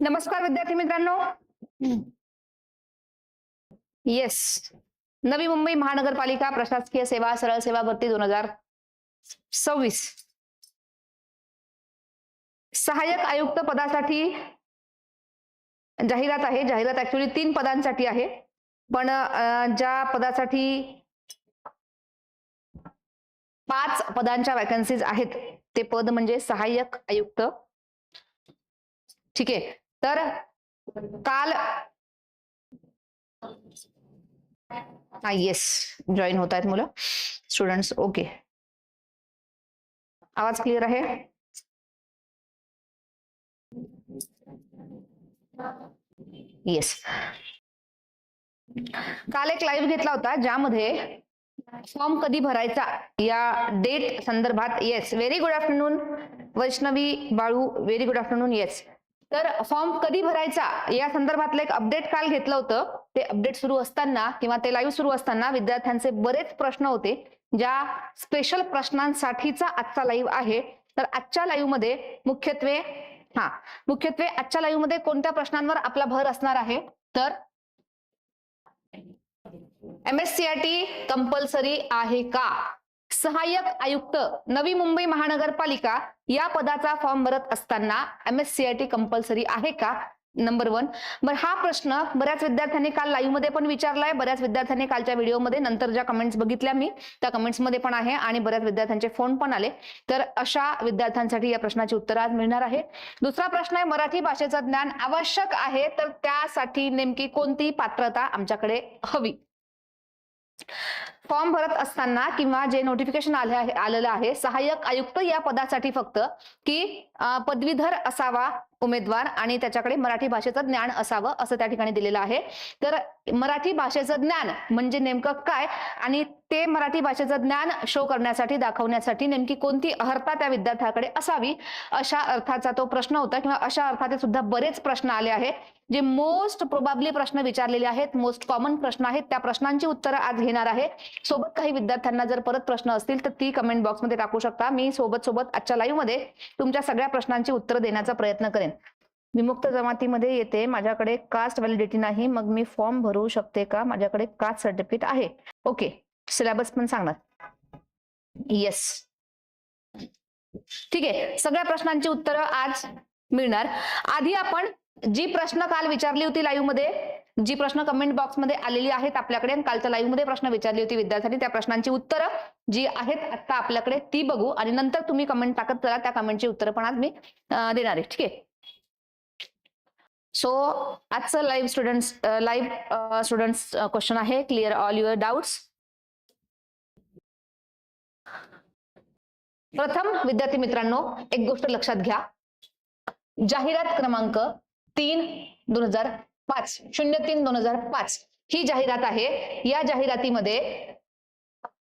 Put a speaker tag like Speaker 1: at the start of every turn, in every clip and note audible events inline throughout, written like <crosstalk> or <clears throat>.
Speaker 1: नमस्कार विद्यार्थी मित्रांनो. येस नवी मुंबई महानगरपालिका प्रशासकीय सेवा सरळ सेवा भरती दोन हजार सव्वीस. सहाय्यक आयुक्त पदासाठी जाहिरात आहे. जाहिरात ऍक्च्युली तीन पदांसाठी आहे. पण ज्या पदासाठी पाच पदांच्या वॅकन्सीज आहेत ते पद म्हणजे सहाय्यक आयुक्त. ठीक आहे. तर काल हा येस जॉईन होत आहेत मुलं. स्टुडंट्स ओके आवाज क्लिअर आहे? येस काल एक लाईव्ह घेतला होता ज्यामध्ये फॉर्म कधी भरायचा या डेट संदर्भात yes very good afternoon Vaishnavi Balu very good afternoon yes तर फॉर्म कधी भरायचा या संदर्भातलं एक अपडेट काल घेतलं होतं. ते अपडेट सुरू असताना किंवा ते लाईव्ह सुरू असताना विद्यार्थ्यांचे बरेच प्रश्न होते ज्या स्पेशल प्रश्नांसाठीचा आजचा लाईव्ह आहे. तर आजच्या लाईव्हमध्ये मुख्यत्वे हा मुख्यत्वे आजच्या लाईव्हमध्ये कोणत्या प्रश्नांवर आपला भर असणार आहे? तर M S C R T compulsory आहे का? सहाय्यक आयुक्त नवी मुंबई महानगरपालिका या पदाचा फॉर्म भरत असताना एम एस कंपल्सरी आहे का? नंबर वन बरं हा प्रश्न बऱ्याच विद्यार्थ्यांनी काल लाईव्हमध्ये पण विचारलाय. बऱ्याच विद्यार्थ्यांनी कालच्या व्हिडिओमध्ये नंतर ज्या कमेंट्स बघितल्या मी त्या कमेंट्समध्ये पण आहे आणि बऱ्याच विद्यार्थ्यांचे फोन पण आले. तर अशा विद्यार्थ्यांसाठी या प्रश्नाची उत्तर आज मिळणार आहे दुसरा प्रश्न आहे मराठी भाषेचं ज्ञान आवश्यक आहे तर त्यासाठी नेमकी कोणती पात्रता आमच्याकडे हवी? फॉर्म भरत असताना किंवा जे नोटिफिकेशन आले आलेलं आहे सहाय्यक आयुक्त या पदासाठी फक्त की पदवीधर असावा उमेदवार आणि त्याच्याकडे मराठी भाषेचं ज्ञान असावं असं त्या ठिकाणी दिलेलं आहे. तर मराठी भाषेचं ज्ञान म्हणजे नेमकं काय आणि ते मराठी भाषेचं ज्ञान शो करण्यासाठी दाखवण्यासाठी नेमकी कोणती अर्हता त्या विद्यार्थ्याकडे असावी अशा अर्थाचा तो प्रश्न होता किंवा अशा अर्थाचे सुद्धा बरेच प्रश्न आले आहेत. जे मोस्ट प्रोबाबली प्रश्न विचारलेले आहेत मोस्ट कॉमन प्रश्न आहेत त्या प्रश्नांची उत्तरं आज घेणार आहे. सोबत काही विद्यार्थ्यांना जर परत प्रश्न असतील तर ती कमेंट बॉक्समध्ये टाकू शकता. मी सोबत सोबत आजच्या लाईव्हमध्ये तुमच्या सगळ्या प्रश्नांची उत्तर देण्याचा प्रयत्न करेन. विमुक्त जमातीमध्ये येते. माझ्याकडे कास्ट व्हॅलिडिटी नाही. मग मी फॉर्म भरू शकते का? माझ्याकडे कास्ट सर्टिफिकेट आहे. ओके सिलेबस पण सांगणार. येस ठीक आहे. सगळ्या प्रश्नांची उत्तरं आज मिळणार. आधी आपण जी प्रश्न काल विचारली होती लाईव्हमध्ये जी प्रश्न कमेंट बॉक्समध्ये आलेली आहेत आपल्याकडे कालच्या लाईव्हमध्ये प्रश्न विचारली होती विद्यार्थ्यांनी त्या प्रश्नांची उत्तरं जी आहेत आता आपल्याकडे ती बघू आणि नंतर तुम्ही कमेंट टाकत चला त्या कमेंटची उत्तरं पण आज मी देणार आहे. ठीक आहे? सो आजचं live students live students question आहे. क्लिअर ऑल युअर डाऊट्स प्रथम विद्यार्थी मित्रांनो एक गोष्ट लक्षात घ्या. जाहिरात क्रमांक तीन दोन हजार पाच शून्य तीन दोन हजार पाच. ही जाहिरात आहे. या जाहिरातीमध्ये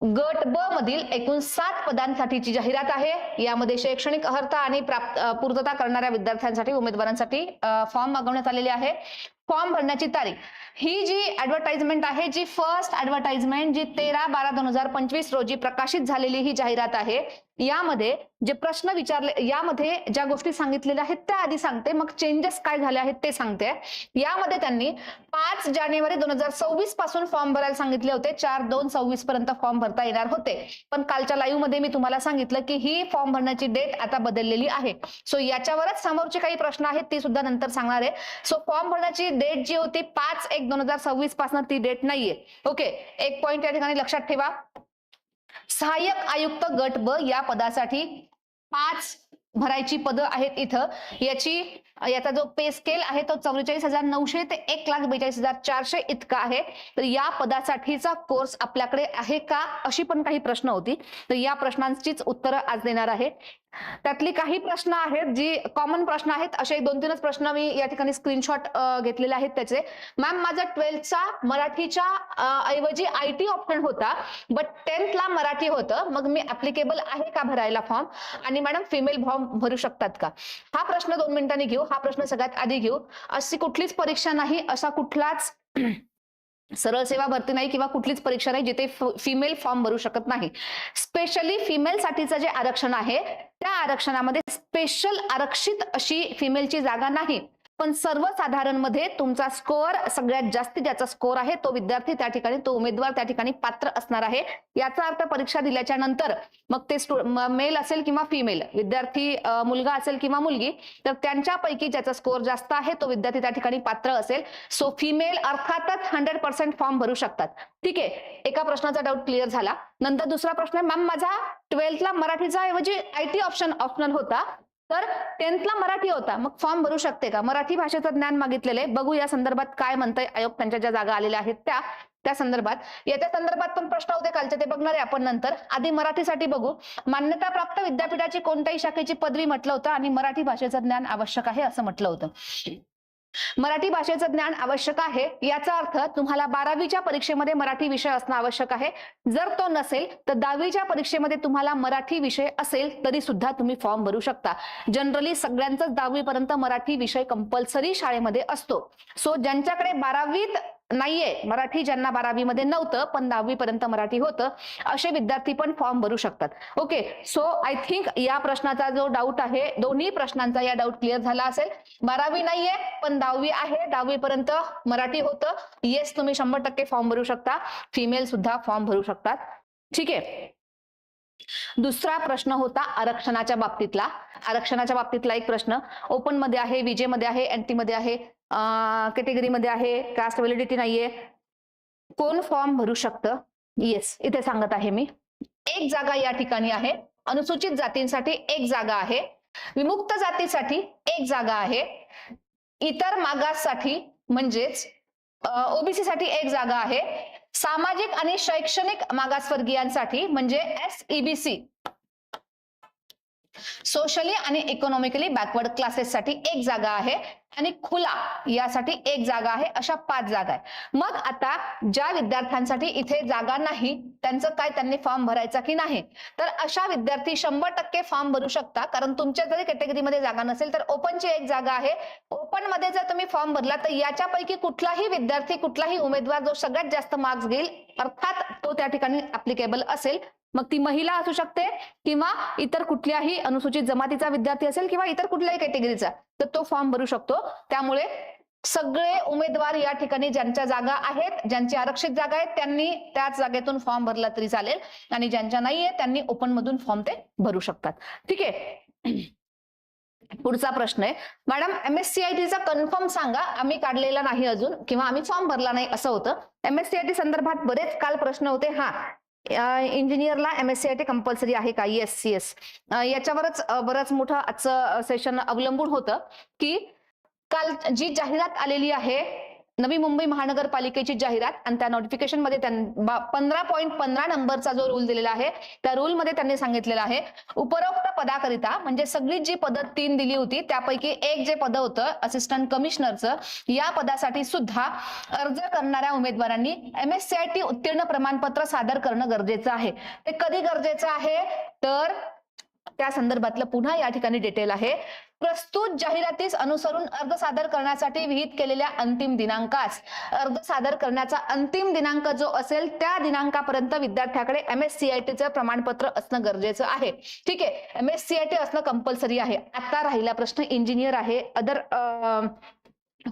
Speaker 1: गट ब मधील एकूण सात पदांसाठीची जाहिरात आहे. यामध्ये शैक्षणिक अर्हता आणि प्राप्त पूर्तता करणाऱ्या विद्यार्थ्यांसाठी उमेदवारांसाठी फॉर्म मागवण्यात आलेले आहे. फॉर्म भरण्याची तारीख. ही जी ऍडव्हर्टाइजमेंट आहे जी फर्स्ट ऍडव्हर्टाइजमेंट जी तेरा बारा दोन हजार पंचवीस रोजी प्रकाशित झालेली ही जाहिरात आहे यामध्ये जे प्रश्न विचारले यामध्ये ज्या गोष्टी सांगितलेल्या आहेत त्या आधी सांगते. मग चेंजेस काय झाले आहेत ते सांगते. यामध्ये त्यांनी पाच जानेवारी दोन हजार सव्वीसपासून फॉर्म भरायला सांगितले होते. चार दोन सव्वीस पर्यंत फॉर्म भरता येणार होते. पण कालच्या लाईव्हमध्ये मी तुम्हाला सांगितलं की ही फॉर्म भरण्याची डेट आता बदललेली आहे. सो याच्यावरच समोरचे काही प्रश्न आहेत ती सुद्धा नंतर सांगणार आहे. सो फॉर्म भरण्याची डेट जी होती पाच एक दोन हजार सव्वीसपासून ती डेट नाहीये. ओके एक पॉइंट या ठिकाणी लक्षात ठेवा. सहाय्यक आयुक्त गट ब या पदासाठी पाच भरायची पदं आहेत इथं. याची याचा जो पे स्केल आहे तो चौवेचाळीस हजार नऊशे ते एक लाख बेचाळीस हजार चारशे इतका आहे. तर या पदासाठीचा कोर्स आपल्याकडे आहे का? अशी पण काही प्रश्न होती. तर या प्रश्नांचीच उत्तरं आज देणार आहे. त्यातली काही प्रश्न आहेत जी कॉमन प्रश्न आहेत असे एक दोन तीनच प्रश्न मी या ठिकाणी स्क्रीनशॉट घेतलेले आहेत त्याचे. मॅम माझा ट्वेल्थचा मराठीच्या ऐवजी आय टी ऑप्शन होता बट टेन्थला मराठी होतं. मग मी ऍप्लिकेबल आहे का भरायला फॉर्म आणि मॅडम फिमेल फॉर्म भरू शकतात का? हा प्रश्न दोन मिनिटांनी घेऊ. हा प्रश्न सगळ्यात आधी घेऊ. अशी कुठलीच परीक्षा नाही असा कुठलाच सरळ सेवा भरती नाही किंवा कुठलीच परीक्षा नाही जिथे फिमेल फॉर्म भरू शकत नाही. स्पेशली फिमेल साठीचं जे आरक्षण आहे त्या आरक्षणामध्ये स्पेशल आरक्षित अशी फिमेलची जागा नाही. पण सर्वसाधारणमध्ये तुमचा स्कोअर सगळ्यात जास्तीत ज्याचा स्कोअर आहे तो विद्यार्थी त्या ठिकाणी तो उमेदवार त्या ठिकाणी पात्र असणार आहे. याचा अर्थ परीक्षा दिल्याच्या नंतर मग ते मेल असेल किंवा फिमेल विद्यार्थी मुलगा असेल किंवा मुलगी तर त्यांच्यापैकी ज्याचा स्कोअर जास्त आहे तो विद्यार्थी त्या ठिकाणी पात्र असेल. सो फिमेल अर्थातच हंड्रेड पर्सेंट फॉर्म भरू शकतात. ठीक आहे एका प्रश्नाचा डाऊट क्लिअर झाला. नंतर दुसरा प्रश्न आहे मॅम माझा ट्वेल्थला मराठीचा ऐवजी आयटी ऑप्शन ऑप्शनल होता. तर टेन्थला मराठी होता. मग फॉर्म भरू शकते का? मराठी भाषेचं ज्ञान मागितलेलं आहे. बघू या संदर्भात काय म्हणतंय आयोग. त्यांच्या ज्या जागा आलेल्या आहेत त्या त्या संदर्भात. याच्या संदर्भात पण प्रश्न होते कालचे. ते बघणार आहे आपण नंतर. आधी मराठीसाठी बघू. मान्यताप्राप्त विद्यापीठाची कोणत्याही शाखेची पदवी म्हटलं होतं आणि मराठी भाषेचं ज्ञान आवश्यक आहे असं म्हटलं होतं. मराठी भाषेचं ज्ञान आवश्यक आहे. याचा अर्थ तुम्हाला बारावीच्या परीक्षेमध्ये मराठी विषय असणं आवश्यक आहे. जर तो नसेल तर दहावीच्या परीक्षेमध्ये तुम्हाला मराठी विषय असेल तरी सुद्धा तुम्ही फॉर्म भरू शकता. जनरली सगळ्यांचाच दहावीपर्यंत मराठी विषय कंपल्सरी शाळेमध्ये असतो. सो ज्यांच्याकडे बारावीत नाहीये. मराठी ज्यांना बारावीमध्ये नव्हतं पण दहावी पर्यंत मराठी होतं असे विद्यार्थी पण फॉर्म भरू शकतात. ओके सो आय थिंक या प्रश्नाचा जो डाऊट आहे दोन्ही प्रश्नांचा या डाऊट क्लिअर झाला असेल. बारावी नाहीये पण दहावी आहे. दहावी पर्यंत मराठी होतं. येस तुम्ही शंभर टक्के फॉर्म भरू शकता. फिमेल सुद्धा फॉर्म भरू शकतात. ठीक आहे. दुसरा प्रश्न होता आरक्षणाच्या बाबतीतला. आरक्षणाच्या बाबतीतला एक प्रश्न. ओपनमध्ये आहे विजेमध्ये आहे एनटी मध्ये आहे. कॅटेगरीमध्ये आहे कास्ट व्हॅलिडिटी नाहीये. कोण फॉर्म भरू शकतं? येस इथे सांगत आहे मी. एक जागा या ठिकाणी आहे. अनुसूचित जातींसाठी एक जागा आहे. विमुक्त जातीसाठी एक जागा आहे. इतर मागाससाठी म्हणजेच ओबीसी साठी एक जागा आहे. सामाजिक आणि शैक्षणिक मागासवर्गीयांसाठी म्हणजे एस ईबीसी सोशली आणि इकॉनॉमिकली बॅकवर्ड क्लासेससाठी एक जागा आहे आणि खुला यासाठी एक जागा आहे अशा पाच जागा आहे मग आता ज्या विद्यार्थ्यांसाठी इथे जागा नाही त्यांचं काय त्यांनी फॉर्म भरायचा की नाही? तर अशा विद्यार्थी शंभर टक्के फॉर्म भरू शकता कारण तुमच्या जरी कॅटेगरीमध्ये जागा नसेल तर ओपनची एक जागा आहे. ओपनमध्ये जर तुम्ही फॉर्म भरला तर याच्यापैकी कुठलाही विद्यार्थी कुठलाही उमेदवार जो सगळ्यात जास्त मार्क्स घेईल अर्थात तो त्या ठिकाणी अप्लिकेबल असेल. मग ती महिला असू शकते किंवा इतर कुठल्याही अनुसूचित जमातीचा विद्यार्थी असेल किंवा इतर कुठल्याही कॅटेगरीचा तर तो फॉर्म भरू शकतो. त्यामुळे सगळे उमेदवार या ठिकाणी ज्यांच्या जागा आहेत ज्यांची आरक्षित जागा आहेत त्यांनी त्याच जागेतून फॉर्म भरला तरी चालेल. आणि ज्यांच्या नाहीये त्यांनी ओपन मधून फॉर्म ते भरू शकतात. ठीक आहे. <clears throat> पुढचा प्रश्न आहे. मॅडम एमएससीआयटी चा कन्फर्म सांगा. आम्ही काढलेला नाही अजून किंवा आम्ही फॉर्म भरला नाही असं होतं. एमएससीआयटी संदर्भात बरेच काल प्रश्न होते. हा. इंजिनियरला M S C I T compulsory आहे का? येस सी एस याच्यावरच बरंच मोठं आजचं सेशन अवलंबून होतं की काल जी जाहिरात आलेली आहे नवी मुंबई महानगरपालिकेची जाहिरात आणि त्या नोटिफिकेशनमध्ये पंधरा पॉईंट पंधरा नंबरचा जो रूल दिलेला आहे त्या रूल मध्ये त्यांनी सांगितलेला आहे. उपरोक्त पदाकरिता म्हणजे सगळी जी पदं तीन दिली होती त्यापैकी एक जे पद होतं असिस्टंट कमिशनरचं या पदासाठी सुद्धा अर्ज करणाऱ्या उमेदवारांनी M S C I T उत्तीर्ण प्रमाणपत्र सादर करणं गरजेचं आहे. ते कधी गरजेचं आहे? तर त्या संदर्भातलं पुन्हा या ठिकाणी डिटेल आहे. प्रस्तुत जाहिरातीस अनुसरून अर्ज सादर करण्यासाठी विहित केलेल्या अंतिम दिनांकास. अर्ज सादर करण्याचा अंतिम दिनांक जो असेल त्या दिनांकापर्यंत विद्यार्थ्याकडे एम एस सी आय टीचं प्रमाणपत्र असणं गरजेचं आहे. ठीक आहे M S C I T असणं कंपल्सरी आहे. आता राहिला प्रश्न इंजिनियर आहे अदर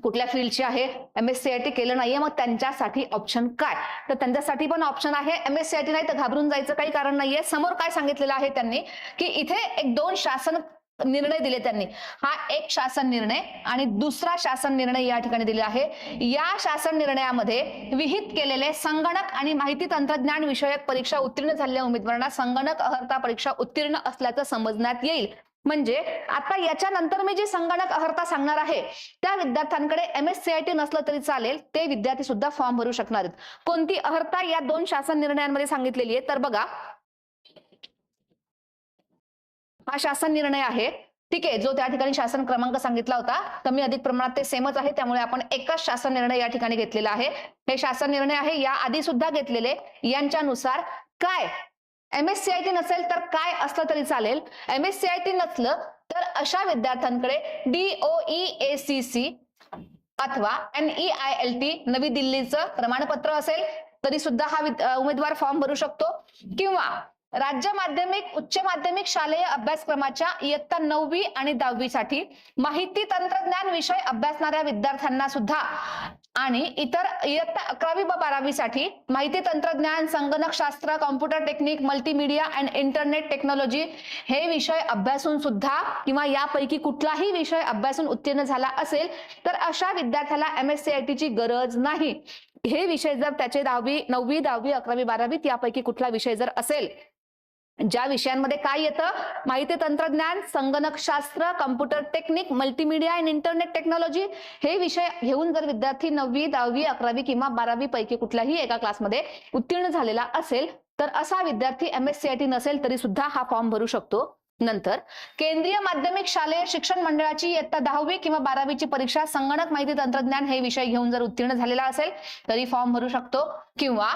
Speaker 1: कुठल्या फील्डची आहे? M S C I T केलं नाहीये मग त्यांच्यासाठी ऑप्शन काय? तर त्यांच्यासाठी पण ऑप्शन आहे. M S C I T नाही तर घाबरून जायचं काही कारण नाहीये. समोर काय सांगितलेलं आहे त्यांनी? की इथे एक दोन शासन निर्णय दिले त्यांनी. हा एक शासन निर्णय आणि दुसरा शासन निर्णय या ठिकाणी दिले आहे. या शासन निर्णयामध्ये विहित केलेले संगणक आणि माहिती तंत्रज्ञान विषयक परीक्षा उत्तीर्ण झालेल्या उमेदवारांना संगणक अर्हता परीक्षा उत्तीर्ण असल्याचं समजण्यात येईल. म्हणजे आता याच्यानंतर मी जे संगणक अर्हता सांगणार आहे त्या विद्यार्थ्यांकडे M S C I T नसलं तरी चालेल ते विद्यार्थी सुद्धा फॉर्म भरू शकणार आहेत. कोणती अर्हता या दोन शासन निर्णयांमध्ये सांगितलेली आहे? तर बघा हा शासन निर्णय आहे. ठीक आहे जो त्या ठिकाणी शासन क्रमांक सांगितला होता कमी अधिक प्रमाणात ते सेमच आहे त्यामुळे आपण एकच शासन निर्णय या ठिकाणी घेतलेला आहे. हे शासन निर्णय आहे या आधी सुद्धा घेतलेले. यांच्यानुसार काय? एमएससीआयटी नसेल तर काय असलं तरी चालेल. M S C I T नसलं तर अशा विद्यार्थ्यांकडे डीओई ए सी सी अथवा N I E L T नवी दिल्लीचं प्रमाणपत्र असेल तरी सुद्धा हा उमेदवार फॉर्म भरू शकतो. किंवा राज्य माध्यमिक उच्च माध्यमिक शालेय अभ्यासक्रमाच्या इयत्ता नववी आणि दहावीसाठी माहिती तंत्रज्ञान विषय अभ्यासणाऱ्या विद्यार्थ्यांना सुद्धा आणि इतर इयत्ता अकरावी व बारावीसाठी माहिती तंत्रज्ञान संगणक शास्त्र computer technique multimedia and internet technology हे विषय अभ्यासून सुद्धा किंवा यापैकी कुठलाही विषय अभ्यासून उत्तीर्ण झाला असेल तर अशा विद्यार्थ्याला एम एस सी आय टीची गरज नाही. हे विषय जर त्याचे दहावी नववी दहावी अकरावी बारावी यापैकी कुठला विषय जर असेल ज्या विषयांमध्ये काय येतं? माहिती तंत्रज्ञान संगणक शास्त्र computer technique multimedia and internet technology हे विषय घेऊन जर विद्यार्थी नववी दहावी अकरावी किंवा बारावी पैकी कुठल्याही एका क्लासमध्ये उत्तीर्ण झालेला असेल तर असा विद्यार्थी M S C I T नसेल तरी सुद्धा हा फॉर्म भरू शकतो. नंतर केंद्रीय माध्यमिक शालेय शिक्षण मंडळाची इयत्ता दहावी किंवा बारावीची परीक्षा संगणक माहिती तंत्रज्ञान हे विषय घेऊन जर उत्तीर्ण झालेला असेल तरी फॉर्म भरू शकतो. किंवा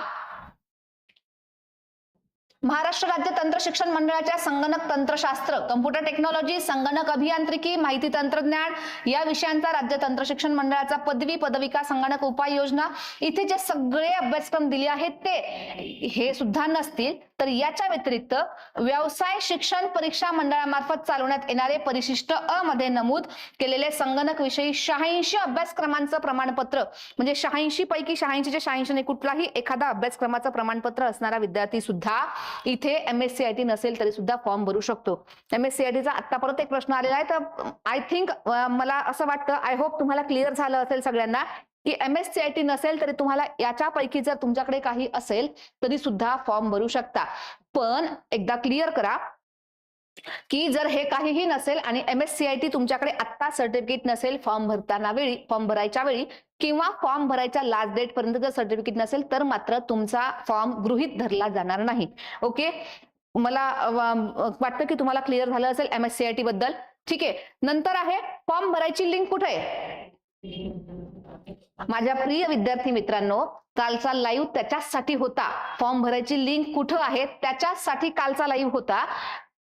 Speaker 1: महाराष्ट्र राज्य तंत्र शिक्षण मंडळाच्या संगणक तंत्रशास्त्र कम्प्युटर टेक्नॉलॉजी संगणक अभियांत्रिकी माहिती तंत्रज्ञान या विषयांचा राज्य तंत्र शिक्षण मंडळाचा पदवी पदविका संगणक उपाययोजना इथे जे सगळे अभ्यासक्रम दिले आहेत ते हे सुद्धा नसतील. तर याच्या व्यतिरिक्त व्यवसाय शिक्षण परीक्षा मंडळामार्फत चालवण्यात येणारे परिशिष्ट अ मध्ये नमूद केलेले संगणक विषयी शहाऐंशी अभ्यासक्रमांचं प्रमाणपत्र म्हणजे शहाऐंशी पैकी शहाऐंशीचे शहाऐंशी कुठलाही एखादा अभ्यासक्रमाचं प्रमाणपत्र असणारा विद्यार्थी सुद्धा इथे एमएससीआयटी नसेल तरी सुद्धा फॉर्म भरू शकतो. एमएससीआयटीचा आता परत एक प्रश्न आलेला आहे. तर आय थिंक मला असं वाटतं आय होप तुम्हाला क्लिअर झालं असेल सगळ्यांना. की M S C I T नसेल तरी तुम्हाला याच्यापैकी जर तुमच्याकडे काही असेल तरी सुद्धा फॉर्म भरू शकता. पण एकदा क्लिअर करा की जर हे काहीही नसेल आणि M S C I T तुमच्याकडे आत्ता सर्टिफिकेट नसेल फॉर्म भरताना वेळी फॉर्म भरायच्या वेळी किंवा फॉर्म भरायच्या लास्ट डेट पर्यंत जर सर्टिफिकेट नसेल तर मात्र तुमचा फॉर्म गृहीत धरला जाणार नाही. ओके मला वाटतं की तुम्हाला क्लिअर झालं असेल M S C I T बद्दल. ठीक आहे. नंतर आहे फॉर्म भरायची लिंक कुठे आहे? माझ्या प्रिय विद्यार्थी मित्रांनो कालचा लाईव्ह त्याच्याचसाठी होता. फॉर्म भरायची लिंक कुठं आहे त्याच्यासाठी कालचा लाईव्ह होता.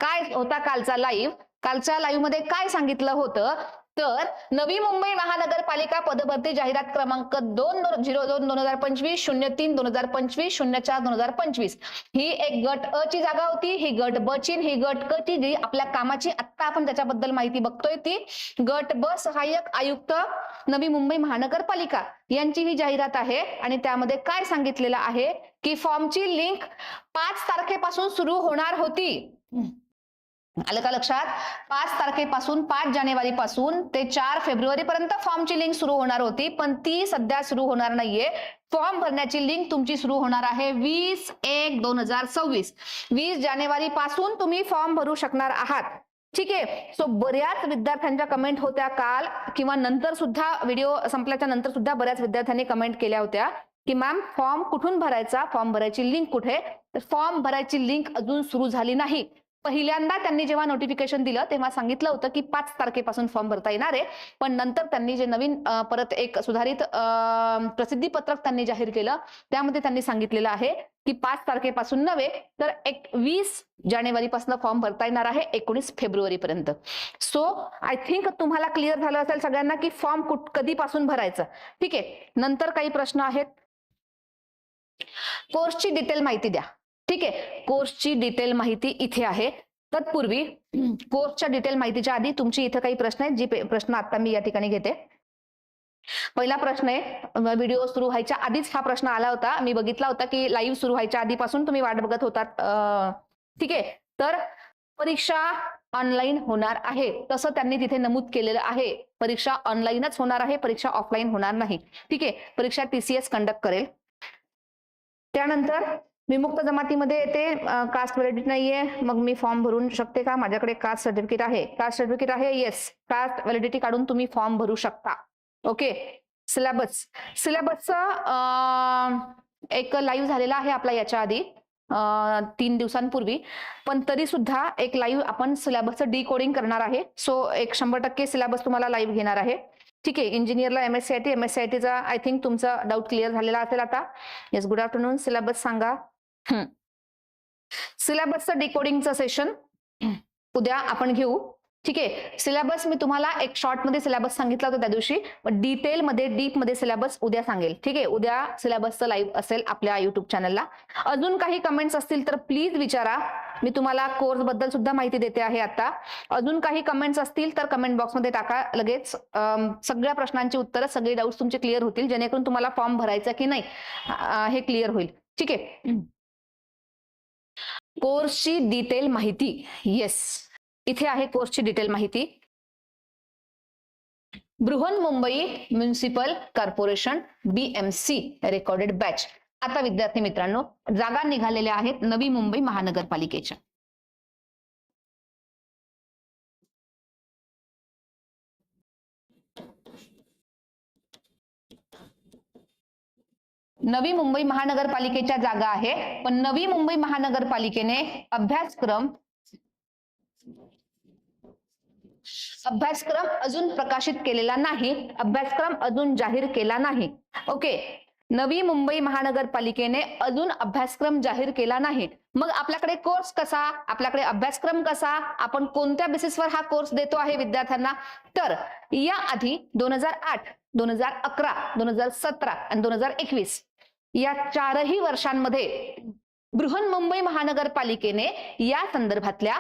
Speaker 1: काय होता कालचा लाईव्ह कालच्या लाईव्हमध्ये काय सांगितलं होतं? तर नवी मुंबई महानगरपालिका पदभरती जाहिरात क्रमांक दोन झिरो दोन दोन हजार पंचवीस शून्य तीन दोन हजार पंचवीस शून्य चार दोन हजार पंचवीस. ही एक गट अ ची जागा होती ही गट ब ची ही गट क ची जी आपल्या कामाची आता आपण त्याच्याबद्दल माहिती बघतोय ती. गट ब सहाय्यक आयुक्त नवी मुंबई महानगरपालिका यांची ही जाहिरात आहे आणि त्यामध्ये काय सांगितलेलं आहे की फॉर्मची लिंक पाच तारखेपासून सुरू होणार होती. आलं का लक्षात? पाच तारखेपासून पाच जानेवारी पासून ते चार फेब्रुवारी पर्यंत फॉर्मची लिंक सुरू होणार होती पण ती सध्या सुरू होणार नाहीये. फॉर्म भरण्याची लिंक तुमची सुरू होणार आहे वीस एक दोन हजार सव्वीस. वीस जानेवारी पासून तुम्ही फॉर्म भरू शकणार आहात. ठीक आहे? सो बऱ्याच विद्यार्थ्यांच्या कमेंट होत्या काल किंवा नंतर सुद्धा व्हिडिओ संपल्याच्या नंतर सुद्धा बऱ्याच विद्यार्थ्यांनी कमेंट केल्या होत्या की मॅम फॉर्म कुठून भरायचा? फॉर्म भरायची लिंक कुठे? तर फॉर्म भरायची लिंक अजून सुरू झाली नाही. पहिल्यांदा त्यांनी जेव्हा नोटिफिकेशन दिलं तेव्हा सांगितलं होतं की पाच तारखेपासून फॉर्म भरता येणार आहे. पण नंतर त्यांनी जे नवीन परत एक सुधारित प्रसिद्धी पत्रक त्यांनी जाहीर केलं. त्यामध्ये त्यांनी सांगितलेलं आहे की पाच तारखेपासून नव्हे तर एक वीस जानेवारीपासून फॉर्म भरता येणार आहे एकोणीस फेब्रुवारी पर्यंत सो आय थिंक तुम्हाला क्लिअर झालं असेल सगळ्यांना की फॉर्म कुठ कधीपासून भरायचं. ठीक आहे. नंतर काही प्रश्न आहेत. कोर्सची डिटेल माहिती द्या. ठीक आहे. कोर्सची डिटेल माहिती इथे आहे. तत्पूर्वी <clears throat> कोर्सच्या डिटेल माहितीच्या आधी तुमची इथे काही प्रश्न आहेत जी प्रश्न आता मी या ठिकाणी घेते. पहिला प्रश्न आहे व्हिडिओ सुरू व्हायच्या आधीच हा प्रश्न आला होता. मी बघितला होता की लाईव्ह सुरू व्हायच्या आधीपासून तुम्ही वाट बघत होतात. ठीक आहे. तर परीक्षा ऑनलाईन होणार आहे. तसं त्यांनी तिथे नमूद केलेलं आहे. परीक्षा ऑनलाईनच होणार आहे परीक्षा ऑफलाईन होणार नाही. ठीक आहे. परीक्षा टीसीएस कंडक्ट करेल. त्यानंतर विमुक्त जमातीमध्ये येते कास्ट व्हॅलिडिटी नाहीये. मग मी फॉर्म भरून शकते का? माझ्याकडे कास्ट सर्टिफिकेट आहे. कास्ट सर्टिफिकेट आहे? येस कास्ट व्हॅलिडिटी काढून तुम्ही फॉर्म भरू शकता. ओके सिलेबस सिलेबसचा एक लाईव्ह झालेला आहे आपला याच्या आधी. तीन दिवसांपूर्वी. पण तरी सुद्धा एक लाईव्ह आपण सिलेबसचं डिकोडिंग करणार आहे. सो एक शंभर टक्के सिलेबस तुम्हाला लाईव्ह घेणार आहे. ठीक आहे? इंजिनियरला M S C I T M S C I टीचा आय थिंक तुमचा डाऊट क्लिअर झालेला असेल आता. येस गुड आफ्टरनून सिलेबस सांगा. सिलेबसचं डिकोडिंगचं सेशन उद्या आपण घेऊ. ठीक आहे? सिलेबस मी तुम्हाला एक शॉर्टमध्ये सिलेबस सांगितला होता त्या दिवशी. डिटेलमध्ये डीपमध्ये डीपमध्ये सिलेबस उद्या सांगेल. ठीक आहे? उद्या सिलेबसचं लाईव्ह असेल आपल्या युट्यूब चॅनलला अजून काही कमेंट्स असतील तर प्लीज विचारा. मी तुम्हाला कोर्सबद्दल सुद्धा माहिती देते आहे आता. अजून काही कमेंट्स असतील तर कमेंट बॉक्समध्ये टाका. लगेच सगळ्या प्रश्नांची उत्तरं सगळे डाऊट्स तुमचे क्लिअर होतील. जेणेकरून तुम्हाला फॉर्म भरायचा की नाही हे क्लिअर होईल. ठीक आहे? कोर्सची डिटेल माहिती. येस इथे आहे कोर्सची डिटेल माहिती. Brihan Mumbai municipal corporation BMC recorded batch आता विद्यार्थी मित्रांनो जागा निघालेल्या आहेत नवी मुंबई महानगरपालिकेच्या. नवी मुंबई महानगरपालिकेच्या जागा आहे. पण नवी मुंबई महानगरपालिकेने अभ्यासक्रम अभ्यासक्रम अजून प्रकाशित केलेला नाही. अभ्यासक्रम अजून जाहीर केला नाही. ओके. नवी मुंबई महानगरपालिकेने अजून अभ्यासक्रम जाहीर केला नाही. मग आपल्याकडे कोर्स कसा? आपल्याकडे अभ्यासक्रम कसा? आपण कोणत्या बेसिसवर हा कोर्स देतो आहे विद्यार्थ्यांना? तर या आधी दोन हजार आठ दोन हजार अकरा दोन हजार सतरा आणि दोन हजार एकवीस या चारही वर्षांमध्ये बृहन मुंबई महानगरपालिकेने या संदर्भातल्या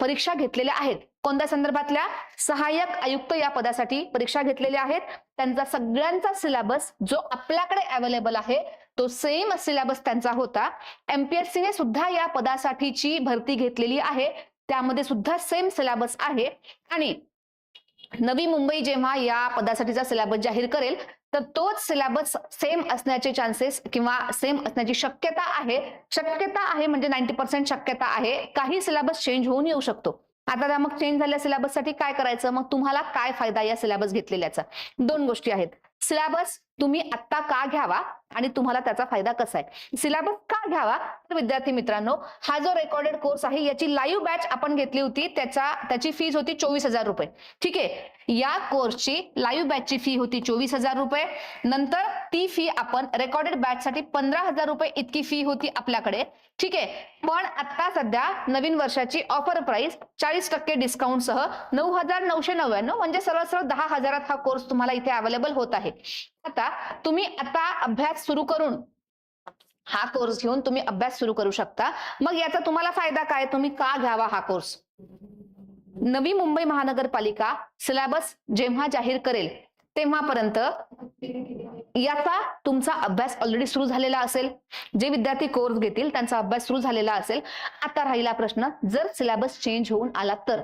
Speaker 1: परीक्षा घेतलेल्या आहेत. कोणत्या संदर्भातल्या? सहाय्यक आयुक्त या पदासाठी परीक्षा घेतलेल्या आहेत. त्यांचा सगळ्यांचा सिलेबस जो आपल्याकडे अवेलेबल आहे तो सेम सिलेबस त्यांचा होता. एमपीएससीने सुद्धा या पदासाठीची भरती घेतलेली आहे. त्यामध्ये सुद्धा सेम सिलेबस आहे. आणि नवी मुंबई जेव्हा या पदासाठीचा सिलेबस जाहीर करेल तर तोच सिलेबस सेम असण्याचे चान्सेस किंवा सेम असण्याची शक्यता आहे. शक्यता आहे म्हणजे नाईन्टी पर्सेंट शक्यता आहे. काही सिलेबस चेंज होऊन येऊ शकतो. आता त्या मग चेंज झाल्या सिलेबससाठी काय करायचं? मग तुम्हाला काय फायदा या सिलेबस घेतलेल्याचा? दोन गोष्टी आहेत. सिलेबस तुम्ही आत्ता का घ्यावा आणि तुम्हाला त्याचा फायदा कसा आहे? सिलेबस का घ्यावा? तर विद्यार्थी मित्रांनो हा जो रेकॉर्डेड कोर्स आहे याची लाईव्ह बॅच आपण घेतली होती त्याचा त्याची फीज होती चोवीस हजार रुपये. ठीक आहे? या कोर्सची लाईव्ह बॅचची फी होती चोवीस हजार रुपये. नंतर ती फी आपण रेकॉर्डेड बॅच साठी पंधरा हजार रुपये इतकी फी होती आपल्याकडे. ठीक आहे? पण आता सध्या नवीन वर्षाची ऑफर प्राइस चाळीस टक्के डिस्काउंट सह नऊ हजार नऊशे नव्याण्णव म्हणजे सरळ सरळ दहा हजारात हा कोर्स तुम्हाला इथे अवेलेबल होत आहे. आता तुम्ही आता अभ्यास सुरू करून हा कोर्स घेऊन तुम्ही अभ्यास सुरू करू शकता. मग याचा तुम्हाला फायदा काय? तुम्ही का घ्यावा हा कोर्स नवी मुंबई महानगरपालिका सिलेबस जेव्हा जाहीर करेल तेव्हापर्यंत याचा तुमचा अभ्यास ऑलरेडी सुरू झालेला असेल. जे विद्यार्थी कोर्स घेतील त्यांचा अभ्यास सुरू झालेला असेल. आता राहिला प्रश्न जर सिलेबस चेंज होऊन आला तर.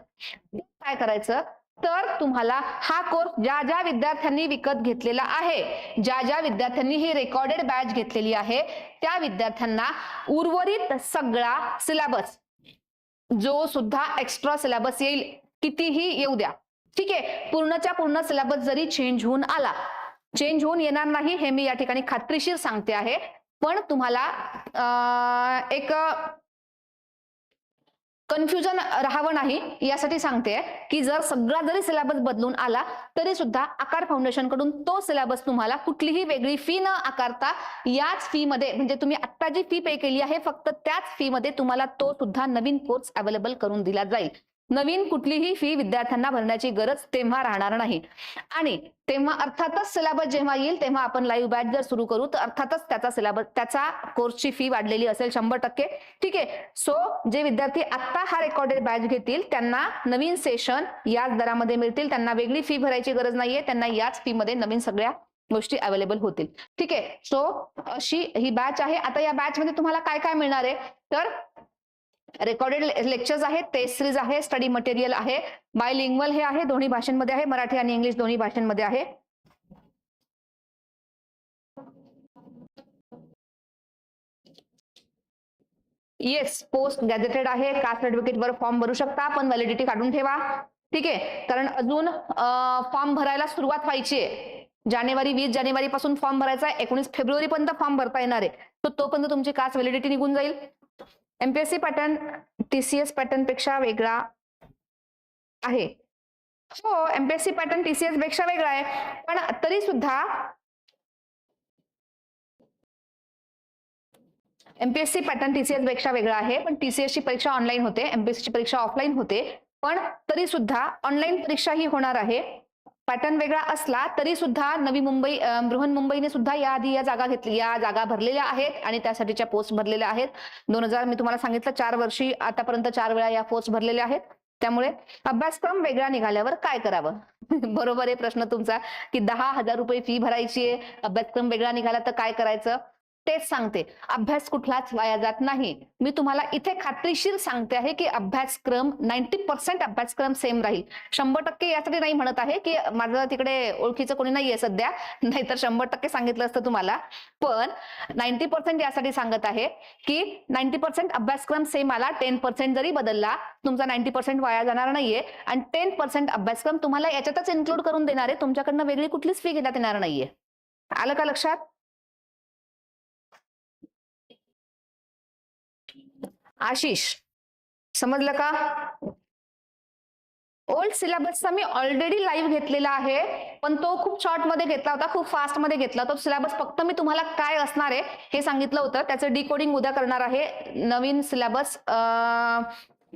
Speaker 1: काय करायचं? तर तुम्हाला हा कोर्स ज्या ज्या विद्यार्थ्यांनी विकत घेतलेला आहे ज्या ज्या विद्यार्थ्यांनी ही रेकॉर्डेड बॅच घेतलेली आहे त्या विद्यार्थ्यांना उर्वरित सगळा सिलेबस जो सुद्धा एक्स्ट्रा सिलेबस येईल कितीही येऊ द्या. ठीक आहे? पूर्णच्या पूर्ण सिलेबस जरी चेंज होऊन आला चेंज होऊन येणार नाही हे मी या ठिकाणी खात्रीशीर सांगते आहे. पण तुम्हाला एक कन्फ्युजन राहावं नाही यासाठी सांगते की जर सगळा जरी सिलेबस बदलून आला तरी सुद्धा आकार फाउंडेशनकडून तो सिलेबस तुम्हाला कुठलीही वेगळी फी न आकारता याच फी मध्ये म्हणजे तुम्ही आता जी फी पे केली आहे फक्त त्याच फी मध्ये तुम्हाला तो सुद्धा नवीन कोर्स अवेलेबल करून दिला जाईल. नवीन कुठलीही फी विद्यार्थ्यांना भरण्याची गरज तेव्हा राहणार नाही. आणि तेव्हा अर्थातच सिलेबस जेव्हा येईल तेव्हा आपण लाईव्ह बॅच जर सुरू करू तर अर्थातच त्याचा सिलेबस त्याचा कोर्सची फी वाढलेली असेल शंभर टक्के. ठीक आहे? सो जे विद्यार्थी आता हा रेकॉर्डेड बॅच घेतील त्यांना नवीन सेशन याच दरामध्ये मिळतील. त्यांना वेगळी फी भरायची गरज नाहीये. त्यांना याच फीमध्ये नवीन सगळ्या गोष्टी अवेलेबल होतील. ठीक आहे? सो अशी ही बॅच आहे. आता या बॅच मध्ये तुम्हाला काय काय मिळणार आहे? तर रेकॉर्डेड लेक्चर्स आहेत टेस्ट सिरीज आहे स्टडी मटेरियल आहे बायलिंग्वल हे आहे दोन्ही भाषांमध्ये आहे मराठी आणि इंग्लिश दोन्ही भाषांमध्ये आहे. येस पोस्ट गॅझेटेड आहे कास्ट सर्टिफिकेट वर फॉर्म भरू शकता पण व्हॅलिडिटी काढून ठेवा. ठीक आहे कारण अजून फॉर्म भरायला सुरुवात व्हायची आहे. जानेवारी वीस जानेवारी पासून फॉर्म भरायचा आहे एकोणीस फेब्रुवारी पर्यंत फॉर्म भरता येणार आहे. तर तोपर्यंत तुमची कास्ट व्हॅलिडिटी निघून जाईल. एमपीएससी पॅटर्न टीसीएस पॅटर्नपेक्षा वेगळा आहे. हो एमपीएससी पॅटर्न टीसीएसपेक्षा वेगळा आहे. पण तरी सुद्धा एमपीएससी पॅटर्न टीसीएसपेक्षा वेगळा आहे. पण टीसीएस ची परीक्षा ऑनलाईन होते. एमपीएससी ची परीक्षा ऑफलाईन होते. पण तरी सुद्धा ऑनलाईन परीक्षा ही होणार आहे. पॅटर्न वेगळा असला तरी सुद्धा नवी मुंबई बृहन्मुंबईने सुद्धा याआधी या जागा घेतली. या जागा भरलेल्या आहेत आणि त्यासाठीच्या पोस्ट भरलेल्या आहेत. दोन हजार मी तुम्हाला सांगितलं चार वर्षी आतापर्यंत चार वेळा या पोस्ट भरलेल्या आहेत. त्यामुळे अभ्यासक्रम वेगळा निघाल्यावर काय करावं? <laughs> बरोबर आहे प्रश्न तुमचा की दहा हजार रुपये फी भरायची आहे अभ्यासक्रम वेगळा निघाला तर काय करायचं? तेच सांगते. अभ्यास कुठलाच वाया जात नाही. मी तुम्हाला इथे खात्रीशीर सांगते आहे की अभ्यासक्रम नाईन्टी पर्सेंट अभ्यासक्रम सेम राहील. शंभर टक्के यासाठी नाही म्हणत आहे की माझं तिकडे ओळखीचं कोणी नाहीये सध्या. नाहीतर शंभर टक्के सांगितलं असतं तुम्हाला. पण नाईन्टी पर्सेंट यासाठी सांगत आहे की नाईन्टी पर्सेंट अभ्यासक्रम सेम आला टेन पर्सेंट जरी बदलला तुमचा नाईन्टी पर्सेंट वाया जाणार नाहीये. आणि टेन पर्सेंट अभ्यासक्रम तुम्हाला याच्यातच इन्क्लूड करून देणार आहे. तुमच्याकडनं वेगळी कुठलीच फी घेण्यात येणार नाहीये. आलं का लक्षात? आशिष समजलं का? ओल्ड सिलेबसचा मी ऑलरेडी लाईव्ह घेतलेला आहे पण तो खूप शॉर्टमध्ये घेतला होता खूप फास्टमध्ये घेतला. तो सिलेबस फक्त मी तुम्हाला काय असणार आहे हे सांगितलं होतं. त्याचं डिकोडिंग उद्या करणार आहे. नवीन सिलेबस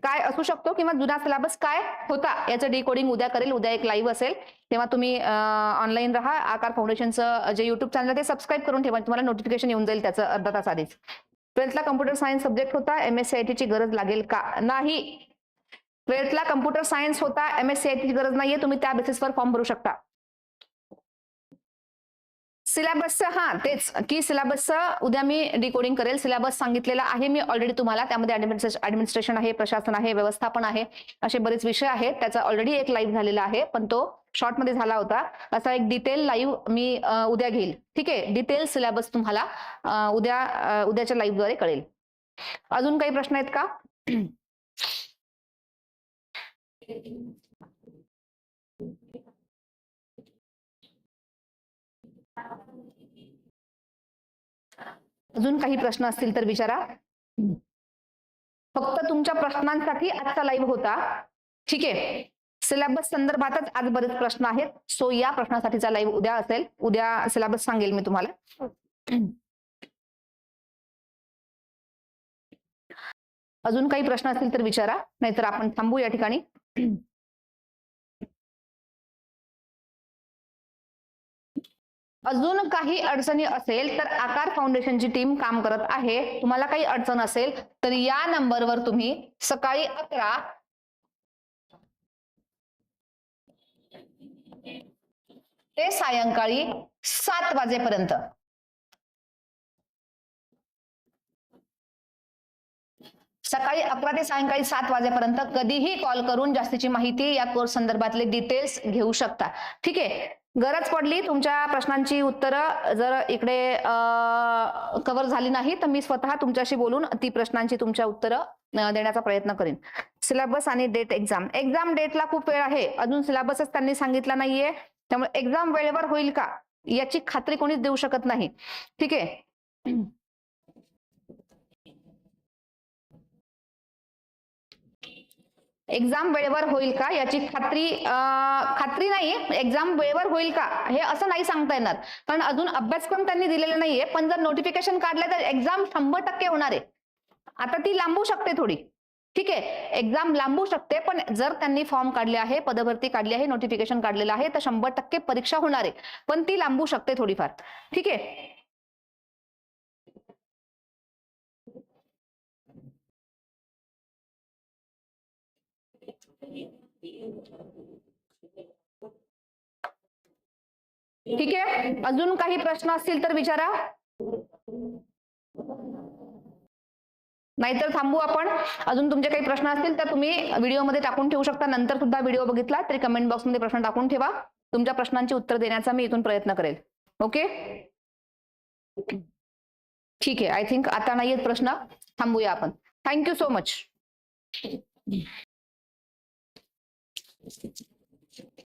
Speaker 1: काय असू शकतो किंवा जुना सिलेबस काय होता याचं डिकोडिंग उद्या करेल. उद्या एक लाईव्ह असेल. तेव्हा तुम्ही ऑनलाईन राहा. आकार फाउंडेशनचं जे युट्यूब चॅनल ते सबस्क्राईब करून ठेवा. तुम्हाला नोटिफिकेशन येऊन जाईल त्याचं अर्धा तास आधीच. ट्वेल्थला कम्प्युटर सायन्स सब्जेक्ट होता एम एस ची गरज लागेल का? नाही. ट्वेल्थला कम्प्युटर सायन्स होता एम एस ची गरज नाहीये तुम्ही त्या बेसिसवर फॉर्म भरू शकता. सिलेबसचं हा तेच की सिलेबसचं उद्या मी डिकोडिंग करेल. सिलेबस सांगितलेला आहे मी ऑलरेडी तुम्हाला त्यामध्ये ऍडमिनिस्ट्रेशन आहे प्रशासन आहे व्यवस्थापन आहे असे बरेच विषय आहेत. त्याचा ऑलरेडी एक लाईव्ह झालेला आहे पण तो शॉर्टमध्ये झाला होता. असा एक डिटेल लाईव्ह मी उद्या घेईल. ठीक आहे? डिटेल सिलेबस तुम्हाला उद्या अं, उद्याच्या लाईव्हद्वारे कळेल. अजून काही प्रश्न आहेत का? अजून काही प्रश्न असतील तर विचारा. फक्त तुमच्या प्रश्नांसाठी आजचा लाईव्ह होता. ठीक आहे? सिलेबस संदर्भातच आज बरेच प्रश्न आहेत. सो या प्रश्नासाठीचा लाईव्ह उद्या असेल. उद्या सिलेबस सांगेल मी तुम्हाला. अजून काही प्रश्न असतील तर विचारा. नाहीतर आपण थांबू या ठिकाणी. अजून काही अडचणी असेल तर आकार फाउंडेशनची टीम काम करत आहे. तुम्हाला काही अडचण असेल तर या नंबरवर तुम्ही सकाळी अकरा ते सायंकाळी सात वाजेपर्यंत. सकाळी अकरा ते सायंकाळी सात वाजेपर्यंत कधीही कॉल करून जास्तीची माहिती या कोर्स संदर्भातले डिटेल्स घेऊ शकता. ठीक आहे? गरज पडली तुमच्या प्रश्नांची उत्तरं. जर इकडे कव्हर झाली नाही तर मी स्वतः तुमच्याशी बोलून ती प्रश्नांची तुमच्या उत्तरं देण्याचा प्रयत्न करेन. सिलेबस आणि डेट एक्झाम. एक्झाम डेटला खूप वेळ आहे. अजून सिलेबसच त्यांनी सांगितला नाहीये. त्यामुळे एक्झाम वेळेवर होईल का? याची खात्री कोणीच देऊ शकत नाही. ठीक आहे? एक्झाम वेळेवर होईल का? याची खात्री अं, खात्री नाही एक्झाम वेळेवर होईल का? हे असं नाही सांगता येणार. कारण अजून अभ्यासक्रम त्यांनी दिलेला नाहीये. पण जर नोटिफिकेशन काढलं तर एक्झाम शंभर टक्के होणार आहे. आता ती लांबू शकते थोडी. ठीक आहे. एक्झाम लांबू शकते पण जर त्यांनी फॉर्म काढले आहे पदभरती काढली आहे नोटिफिकेशन काढलेलं आहे तर शंभर टक्के परीक्षा होणार आहे. पण ती लांबू शकते थोडीफार. ठीक आहे. ठीक आहे. अजून काही प्रश्न असतील तर विचारा. नाहीतर थांबू आपण. अजून तुमचे काही प्रश्न असतील तर तुम्ही व्हिडिओमध्ये टाकून ठेवू शकता. नंतर सुद्धा व्हिडिओ बघितला तरी कमेंट बॉक्समध्ये प्रश्न टाकून ठेवा. तुमच्या प्रश्नांची उत्तर देण्याचा मी इथून प्रयत्न करेल. ओके? ठीक आहे. आय थिंक आता नाहीयेत प्रश्न. थांबूया आपण. Thank you so much